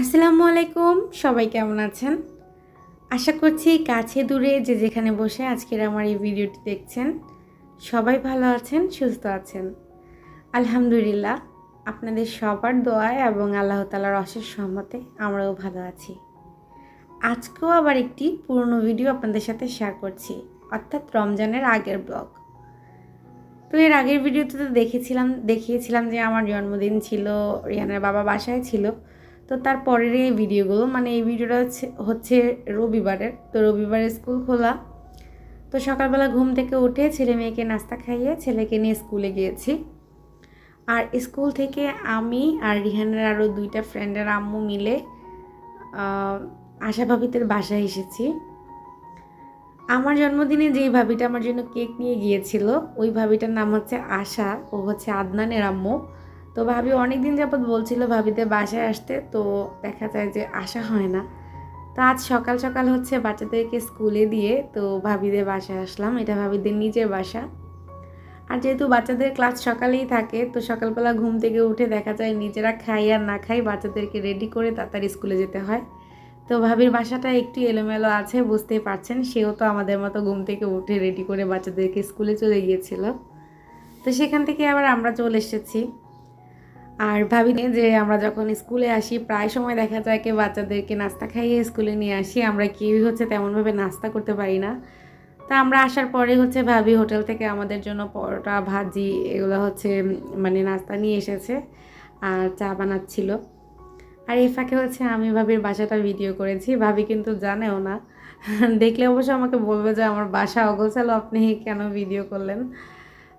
আসসালামু আলাইকুম, সবাই কেমন আছেন? আশা করছি কাছে দূরে যে যেখানে বসে আজকের আমার এই ভিডিওটি দেখছেন, সবাই ভালো আছেন, সুস্থ আছেন। আলহামদুলিল্লাহ, আপনাদের সবার দোয়ায় এবং আল্লাহ তালার অশেষ সহমতে আমরাও ভালো আছি। আজকেও আবার একটি পুরনো ভিডিও আপনাদের সাথে শেয়ার করছি, অর্থাৎ রমজানের আগের ব্লগ। তো এর আগের ভিডিওতে তো দেখেছিলাম, দেখিয়েছিলাম যে আমার জন্মদিন ছিল, রিয়ানের বাবা বাসায় ছিল। তো তারপরের এই ভিডিওগুলো মানে এই ভিডিওটা হচ্ছে রবিবারের। তো রবিবারে স্কুল খোলা। তো সকালবেলা ঘুম থেকে উঠে ছেলে মেয়েকে নাস্তা খাইয়ে ছেলেকে নিয়ে স্কুলে গিয়েছি। আর স্কুল থেকে আমি আর রিহানের আরও দুইটা ফ্রেন্ডের আম্মু মিলে আশা ভাবিতের বাসায় এসেছি। আমার জন্মদিনে যেই ভাবিটা আমার জন্য কেক নিয়ে গিয়েছিল, ওই ভাবিটার নাম হচ্ছে আশা, ও হচ্ছে আদনানের আম্মু। তো ভাবি অনেক দিন যাবৎ বলছিল ভাবিদের বাসায় আসতে, তো দেখা যায় যে আসা হয় না। তো আজ সকাল সকাল হচ্ছে বাচ্চাদেরকে স্কুলে দিয়ে তো ভাবিদের বাসায় আসলাম। এটা ভাবিদের নিজের বাসা। আর যেহেতু বাচ্চাদের ক্লাস সকালেই থাকে, তো সকালবেলা ঘুম থেকে উঠে দেখা যায় নিজেরা খাই আর না খাই বাচ্চাদেরকে রেডি করে তাড়াতাড়ি স্কুলে যেতে হয়। তো ভাবির বাসাটা একটু এলোমেলো আছে, বুঝতেই পারছেন। সেও তো আমাদের মতো ঘুম থেকে উঠে রেডি করে বাচ্চাদেরকে স্কুলে চলে গিয়েছিল। তো সেখান থেকে আবার আমরা চলে এসেছি। আর ভাবি যে আমরা যখন স্কুলে আসি, প্রায় সময় দেখা যায় কি বাচ্চাদেরকে নাস্তা খাইয়ে স্কুলে নিয়ে আসি। আমরা কেউই হচ্ছে তেমনভাবে নাস্তা করতে পারি না। তা আমরা আসার পরে হচ্ছে ভাবি হোটেল থেকে আমাদের জন্য পরোটা, ভাজি এগুলো হচ্ছে মানে নাস্তা নিয়ে এসেছে আর চা বানাচ্ছিল। আর এই ফাঁকে হচ্ছে আমি ভাবির বাসাটা ভিডিও করেছি। ভাবি কিন্তু জানেও না। দেখলে অবশ্য আমাকে বলবে যে আমার বাসা অগোছালো, আপনি কেন ভিডিও করলেন?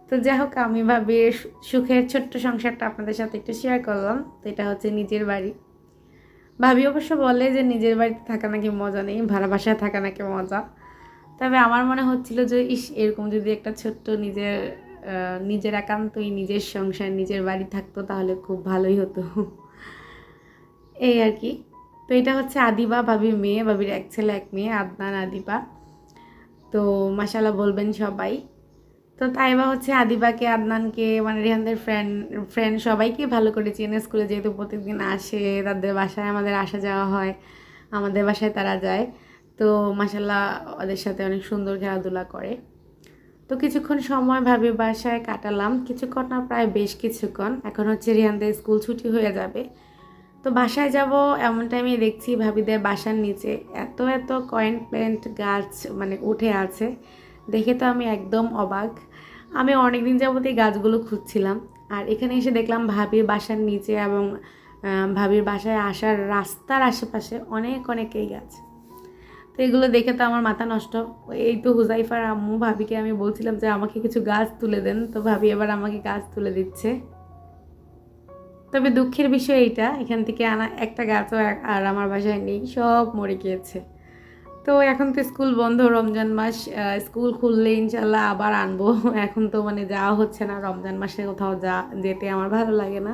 তো যাই হোক, আমি ভাবি সুখের ছোট্ট সংসারটা আপনাদের সাথে একটু শেয়ার করলাম। তো এটা হচ্ছে নিজের বাড়ি। ভাবি অবশ্য বলে যে নিজের বাড়িতে থাকা নাকি মজা নেই ভাড়া বাসায় থাকা নাকি মজা। তবে আমার মনে হচ্ছিল যে, ইস, এরকম যদি একটা ছোট্ট নিজের নিজের একান্তই নিজের সংসার, নিজের বাড়ি থাকতো তাহলে খুব ভালোই হতো। এই আর কি। তো এটা হচ্ছে আদিবা, ভাবির মেয়ে, ভাবির এক ছেলে, এক মেয়ে, আদনান, আদিবা। তো মাসাল্লাহ বলবেন সবাই। তো তাইবা হচ্ছে আদিবাকে, আদনানকে মানে রিহানদের ফ্রেন্ড ফ্রেন্ড সবাইকে ভালো করে চেনে স্কুলে যেহেতু প্রত্যেকদিন আসে, তাদের বাসায় আমাদের আসা যাওয়া হয়, আমাদের বাসায় তারা যায়। তো মাসাল্লাহ ওদের সাথে অনেক সুন্দর খেলাধুলা করে। তো কিছুক্ষণ সময় ভাবি বাসায় কাটালাম। কিছুক্ষণ না, প্রায় বেশ কিছুক্ষণ। এখন হচ্ছে রিহানদের স্কুল ছুটি হয়ে যাবে। তো বাসায় যাব এমন টাইমে দেখছি ভাবিদের বাসার নিচে এত এত কয়েন প্ল্যান্ট গাছ মানে উঠে আছে। দেখে তো আমি একদম অবাক। আমি অনেক দিন যাবত এই গাছগুলো খুঁজছিলাম। আর এখানে এসে দেখলাম ভাবির বাসার নিচে এবং ভাবির বাসায় আসার রাস্তার আশেপাশে অনেক অনেক এই গাছ। তো এগুলো দেখে তো আমার মাথা নষ্ট। এই তো হুজাইফার আম্মু, ভাবিকে আমি বলছিলাম যে আমাকে কিছু গাছ তুলে দেন। তো ভাবি এবার আমাকে গাছ তুলে দিচ্ছে। তবে দুঃখের বিষয় এইটা, এখান থেকে আনা একটা গাছও আর আমার বাসায় নেই, সব মরে গিয়েছে। তো এখন তো স্কুল বন্ধ, রমজান মাস স্কুল খুললে ইনশাল্লাহ আবার আনব। এখন তো মানে যাওয়া হচ্ছে না, রমজান মাসে কোথাও যা যেতে আমার ভালো লাগে না।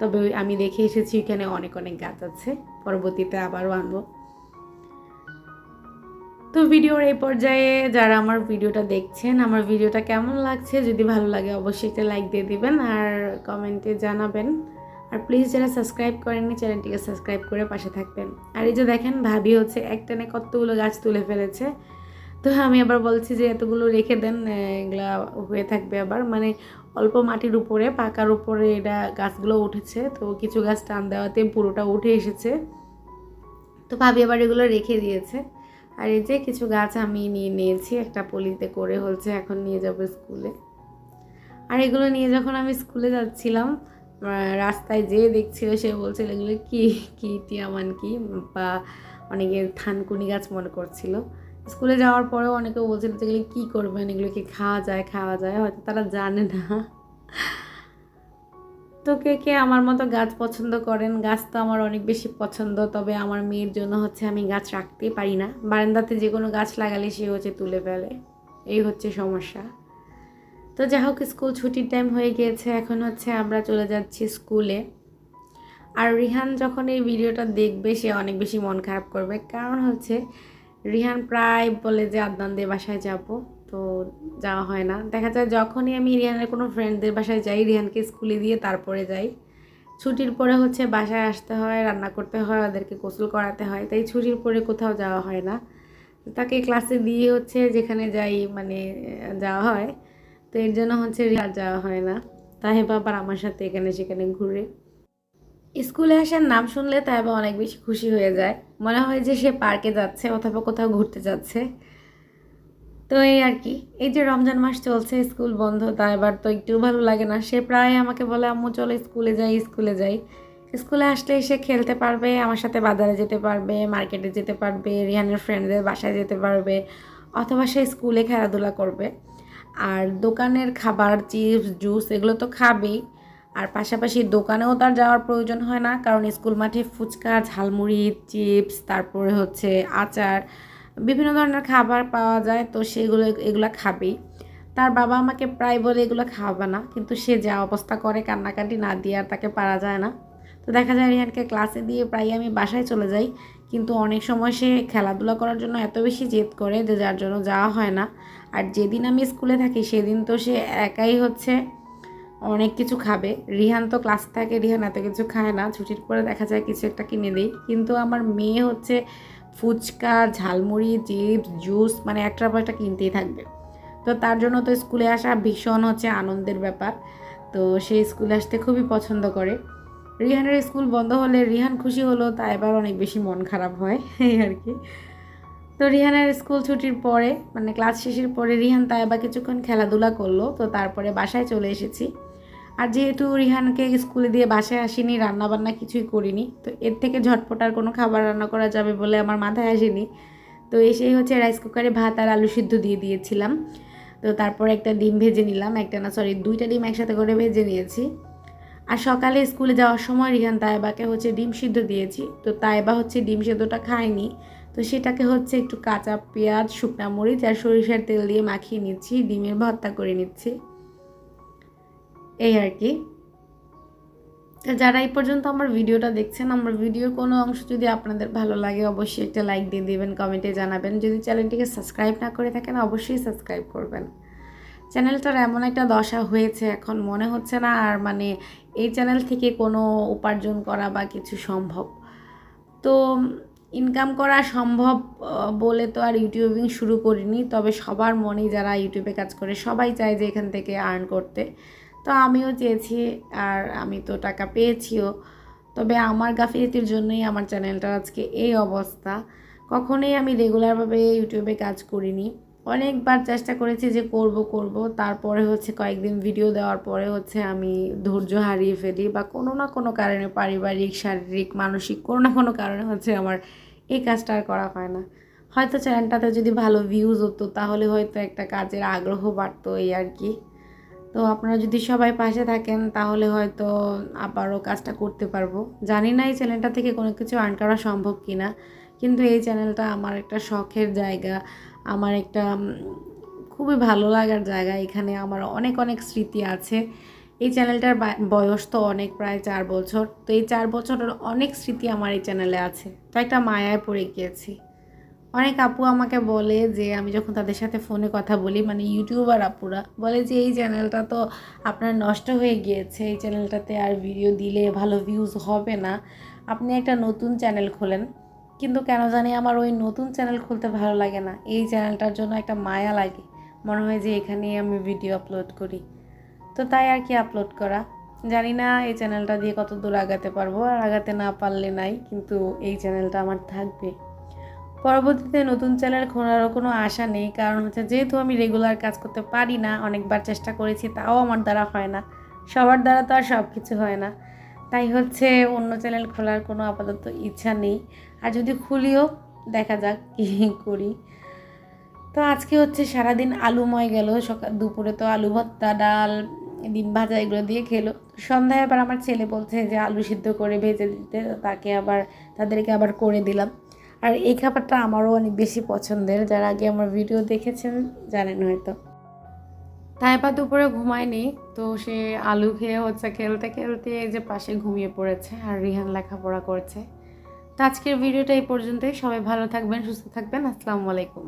তবে আমি দেখে এসেছি এখানে অনেক অনেক গাছ আছে, পরবর্তীতে আবারও আনব। তো ভিডিওর এই পর্যায়ে যারা আমার ভিডিওটা দেখছেন, আমার ভিডিওটা কেমন লাগছে? যদি ভালো লাগে অবশ্যই একটা লাইক দিয়ে দিবেন আর কমেন্টে জানাবেন। আর প্লিজ যারা সাবস্ক্রাইব করেননি চ্যানেলটিকে সাবস্ক্রাইব করে পাশে থাকবেন। আর এই যে দেখেন ভাবি হচ্ছে একটানে কতগুলো গাছ তুলে ফেলেছে। তো আমি আবার বলছি যে এতগুলো রেখে দেন এগুলা হয়ে থাকবে আবার। মানে অল্প মাটির উপরে, পাকার উপরে এটা গাছগুলো উঠেছে। তো কিছু গাছ টান দেওয়াতে পুরোটা উঠে এসেছে। তো ভাবি আবার এগুলো রেখে দিয়েছে। আর এই যে কিছু গাছ আমি নিয়ে নিয়েছি, একটা পলিতে করে হচ্ছে এখন নিয়ে যাব স্কুলে। আর এগুলো নিয়ে যখন আমি স্কুলে যাচ্ছিলাম রাস্তায় যেয়ে দেখছিল, সে বলছিল, এগুলো কি? কি টিয়ামান কি? বা অনেকে থানকুনি গাছ মনে করছিল। স্কুলে যাওয়ার পরেও অনেকে বলছিল যে, এগুলো কী করবেন? এগুলো কি খাওয়া যায়? খাওয়া যায়? হয়তো তারা জানে না। তো কে কে আমার মতো গাছ পছন্দ করেন? গাছ তো আমার অনেক বেশি পছন্দ, তবে আমার মেয়ের জন্য হচ্ছে আমি গাছ রাখতেই পারি না। বারান্দাতে যে কোনো গাছ লাগালে সে হচ্ছে তুলে ফেলে। এই হচ্ছে সমস্যা। তো যাই হোক, স্কুল ছুটির টাইম হয়ে গিয়েছে। এখন হচ্ছে আমরা চলে যাচ্ছি স্কুলে আর রিহান যখন এই ভিডিওটা দেখবে, সে অনেক বেশি মন খারাপ করবে। কারণ হচ্ছে, রিহান প্রায় বলে যে আদনানদের বাসায় যাব। তো যাওয়া হয় না। দেখা যায়, যখনই আমি রিহানের কোনো ফ্রেন্ডদের বাসায় যাই, রিহানকে স্কুলে দিয়ে তারপরে যাই। ছুটির পরে হচ্ছে বাসায় আসতে হয়, রান্না করতে হয়, ওদেরকে গোসল করাতে হয়। তাই ছুটির পরে কোথাও যাওয়া হয় না। তাকে ক্লাসে দিয়ে হচ্ছে যেখানে যাই মানে যাওয়া হয় তো এর জন্য হচ্ছে আর যাওয়া হয় না। তাই বাবার আমার সাথে এখানে সেখানে ঘুরে। স্কুলে আসার নাম শুনলে তাইবা অনেক বেশি খুশি হয়ে যায়। মনে হয় যে সে পার্কে যাচ্ছে অথবা কোথাও ঘুরতে যাচ্ছে। তো এই আর কি। এই যে রমজান মাস চলছে, স্কুল বন্ধ, তা এবার তো একটু ভালো লাগে না। সে প্রায় আমাকে বলে, আম্মু, চলো স্কুলে যাই স্কুলে যাই। স্কুলে আসলে সে খেলতে পারবে, আমার সাথে বাজারে যেতে পারবে, মার্কেটে যেতে পারবে রিহানের ফ্রেন্ডদের বাসায় যেতে পারবে, অথবা সে স্কুলে খেলাধুলা করবে। আর দোকানের খাবার, চিপস, জুস এগুলো তো খাবেই। আর পাশাপাশি দোকানেও তার যাওয়ার প্রয়োজন হয় না, কারণ স্কুল মাঠে ফুচকা, ঝালমুড়ি, চিপস, তারপরে হচ্ছে আচার, বিভিন্ন ধরনের খাবার পাওয়া যায়, তো সেগুলো এগুলো খাবেই। তার বাবা আমাকে প্রায় বলে এগুলো খাওয়াবে না, কিন্তু সে যা অবস্থা করে কান্নাকাটি না দিয়ে আর তাকে পারা যায় না। তো দেখা যায় রিহানকে ক্লাসে দিয়ে প্রায় আমি বাসায় চলে যাই, কিন্তু অনেক সময় সে খেলাধুলা করার জন্য এত বেশি জেদ করে যে যার জন্য যাওয়া হয় না। আর যেদিন আমি স্কুলে থাকি, সেদিন তো সে একাই হচ্ছে অনেক কিছু খাবে। রিহান তো ক্লাস থাকে, রিহান এত কিছু খায় না, ছুটির পরে দেখা যায় কিছু একটা কিনে দিই। কিন্তু আমার মেয়ে হচ্ছে ফুচকা, ঝালমুড়ি, চিপস, জুস মানে একটা পর একটা কিনতেই থাকবে। তো তার জন্য তো স্কুলে আসা ভীষণ হচ্ছে আনন্দের ব্যাপার। তো সে স্কুলে আসতে খুবই পছন্দ করে। রিহানের স্কুল বন্ধ হলে রিহান খুশি হলো, তা এবার অনেক বেশি মন খারাপ হয়, এই আর কি। তো রিহানের স্কুল ছুটির পরে মানে ক্লাস শেষের পরে রিহান তাই আবার কিছুক্ষণ খেলাধুলা করল। তো তারপরে বাসায় চলে এসেছি। আর যেহেতু রিহানকে স্কুলে দিয়ে বাসায় আসিনি রান্না বান্না কিছুই করিনি, তো এর থেকে ঝটপট আর কোনো খাবার রান্না করা যাবে বলে আমার মাথায় আসেনি। তো এসেই হচ্ছে রাইস কুকারে ভাত আর আলু সিদ্ধ দিয়ে দিয়েছিলাম। তো তারপরে একটা ডিম ভেজে নিলাম, একটা না সরি দুইটা ডিম একসাথে করে ভেজে নিয়েছি। আর সকালে স্কুলে যাওয়ার সময় রিহান তাইবাকে হচ্ছে ডিম সিদ্ধ দিয়েছি। তো তাইবা হচ্ছে ডিম সিদ্ধটা খায়নি। তো সেটাকে হচ্ছে একটু কাঁচা পেঁয়াজ, শুকনা মরিচ আর সরিষার তেল দিয়ে মাখিয়ে নিচ্ছি, ডিমের ভর্তা করে নিচ্ছি। এই আর কি। তো যারা এই পর্যন্ত আমার ভিডিওটা দেখছেন, আমার ভিডিওর কোনো অংশ যদি আপনাদের ভালো লাগে, অবশ্যই একটা লাইক দিয়ে দেবেন কমেন্টে জানাবেন। যদি চ্যানেলটিকে সাবস্ক্রাইব না করে থাকেন, অবশ্যই সাবস্ক্রাইব করবেন। চ্যানেলটার এমন একটা দশা হয়েছে এখন, মনে হচ্ছে না আর মানে এই চ্যানেল থেকে কোনো উপার্জন করা বা কিছু সম্ভব। তো ইনকাম করা সম্ভব বলে তো আর ইউটিউবিং শুরু করিনি। তবে সবার মনেই যারা ইউটিউবে কাজ করে, সবাই চায় যে এখান থেকে আর্ন করতে। তো আমিও চেয়েছি আর আমি তো টাকা পেয়েছিও। তবে আমার গাফিলতির জন্যই আমার চ্যানেলটার আজকে এই অবস্থা। কখনোই আমি রেগুলারভাবে ইউটিউবে কাজ করিনি। অনেকবার চেষ্টা করেছি যে করব করব। তারপরে হচ্ছে কয়েকদিন ভিডিও দেওয়ার পরে হচ্ছে আমি ধৈর্য হারিয়ে ফেলি বা কোনো না কোনো কারণে পারিবারিক, শারীরিক, মানসিক কোনো না কোনো কারণে হচ্ছে আমার এই কাজটা আর করা হয় না। হয়তো চ্যানেলটাতে যদি ভালো ভিউজ হতো তাহলে হয়তো একটা কাজের আগ্রহ বাড়তো এই আর কি। তো আপনারা যদি সবাই পাশে থাকেন তাহলে হয়তো আবারও কাজটা করতে পারব। জানি না এই চ্যানেলটা থেকে কোনো কিছু আর্ন করা সম্ভব কি না কিন্তু এই চ্যানেলটা আমার একটা শখের জায়গা। আমার একটা খুবই ভালো লাগার জায়গা। এখানে আমার অনেক অনেক স্মৃতি আছে। এই চ্যানেলটার বয়স তো অনেক, প্রায় চার বছর। তো এই চার বছরের অনেক স্মৃতি আমার এই চ্যানেলে আছে। তো একটা মায়ায় পড়ে গিয়েছি। অনেক আপু আমাকে বলে যে, আমি যখন তাদের সাথে ফোনে কথা বলি মানে ইউটিউবার আপুরা, বলে যে, এই চ্যানেলটা তো আপনার নষ্ট হয়ে গিয়েছে। এই চ্যানেলটাতে আর ভিডিও দিলে ভালো ভিউজ হবে না। আপনি একটা নতুন চ্যানেল খোলেন। কিন্তু কেন জানি আমার ওই নতুন চ্যানেল খুলতে ভালো লাগে না। এই চ্যানেলটার জন্য একটা মায়া লাগে। মনে হয় যে এখানেই আমি ভিডিও আপলোড করি। তো তাই আর কি আপলোড করা। জানি না এই চ্যানেলটা দিয়ে কত দূর আগাতে পারব। আর আগাতে না পারলে নাই, কিন্তু এই চ্যানেলটা আমার থাকবে। পরবর্তীতে নতুন চ্যানেল খোলারও কোনো আশা নেই। কারণ হচ্ছে যেহেতু আমি রেগুলার কাজ করতে পারি না, অনেকবার চেষ্টা করেছি, তাও আমার দ্বারা হয় না। সবার দ্বারা তো আর সব কিছু হয় না। তাই হচ্ছে অন্য চ্যানেল খোলার কোনো আপাতত ইচ্ছা নেই। আর যদি খুলিও, দেখা যাক কী করি। তো আজকে হচ্ছে সারাদিন আলুময় গেল। সকাল দুপুরে তো আলু ভর্তা, ডাল, ডিম ভাজা এগুলো দিয়ে খেলো। সন্ধ্যায় আবার আমার ছেলে বলছে যে আলু সিদ্ধ করে ভেজে দিতে তাকে আবার, তাদেরকে আবার করে দিলাম। আর এই খাবারটা আমারও অনেক বেশি পছন্দের। যারা আগে আমার ভিডিও দেখেছেন, জানেন হয়তো। তাই বা দুপুরে ঘুমায়নি, তো সে আলু খেয়ে হচ্ছে খেলতে খেলতে এই যে পাশে ঘুমিয়ে পড়েছে আর রিহান লেখাপড়া করছে। তো আজকের ভিডিওটা এই পর্যন্তই। সবাই ভালো থাকবেন, সুস্থ থাকবেন। আসসালামু আলাইকুম।